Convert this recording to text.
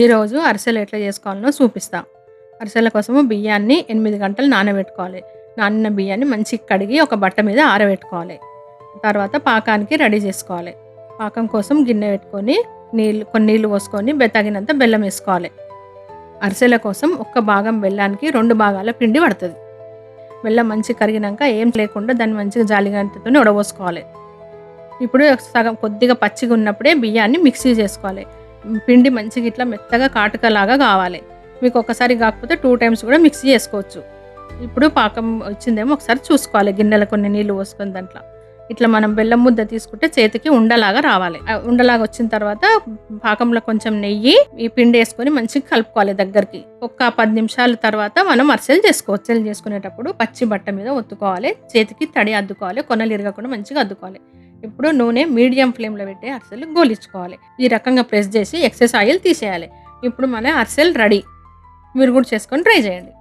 ఈరోజు అరిసెలు ఎట్లా చేసుకోవాలనో చూపిస్తా. అరిసెల కోసము బియ్యాన్ని ఎనిమిది గంటలు నానబెట్టుకోవాలి. నానిన బియ్యాన్ని మంచిగా కడిగి ఒక బట్ట మీద ఆరబెట్టుకోవాలి. తర్వాత పాకానికి రెడీ చేసుకోవాలి. పాకం కోసం గిన్నె పెట్టుకొని నీళ్ళు కొన్ని నీళ్ళు పోసుకొని తగినంత బెల్లం వేసుకోవాలి. అరిసెల కోసం ఒక్క భాగం బెల్లానికి రెండు భాగాల పిండి పడుతుంది. బెల్లం మంచిగా కరిగినాక ఏం లేకుండా దాన్ని మంచిగా జాలిగంటతో ఉడబోసుకోవాలి. ఇప్పుడు సగం కొద్దిగా పచ్చిగా ఉన్నప్పుడే బియ్యాన్ని మిక్సీ చేసుకోవాలి. పిండి మంచిగా ఇట్లా మెత్తగా కాటుకలాగా కావాలి. మీకు ఒకసారి కాకపోతే టూ టైమ్స్ కూడా మిక్సీ చేసుకోవచ్చు. ఇప్పుడు పాకం వచ్చిందేమో ఒకసారి చూసుకోవాలి గిన్నెలో కొన్ని నీళ్ళు పోసుకుని దాంట్లో. ఇట్లా మనం బెల్లం ముద్ద తీసుకుంటే చేతికి ఉండలాగా రావాలి. ఉండలాగా వచ్చిన తర్వాత పాకంలో కొంచెం నెయ్యి ఈ పిండి వేసుకొని మంచిగా కలుపుకోవాలి దగ్గరికి. ఒక్క పది నిమిషాల తర్వాత మనం అరిసెలు చేసుకోవచ్చు. అరిసెలు చేసుకునేటప్పుడు పచ్చి బట్ట మీద ఒత్తుకోవాలి. చేతికి తడి అద్దుకోవాలి. కొనలు ఇరగకుండా మంచిగా అద్దుకోవాలి. ఇప్పుడు నూనె మీడియం ఫ్లేమ్లో పెట్టి అరిసెలు గోలించుకోవాలి. ఈ రకంగా ప్రెస్ చేసి ఎక్సెస్ ఆయిల్ తీసేయాలి. ఇప్పుడు మన అరిసెలు రెడీ. మీరు కూడా చేసుకొని ట్రై చేయండి.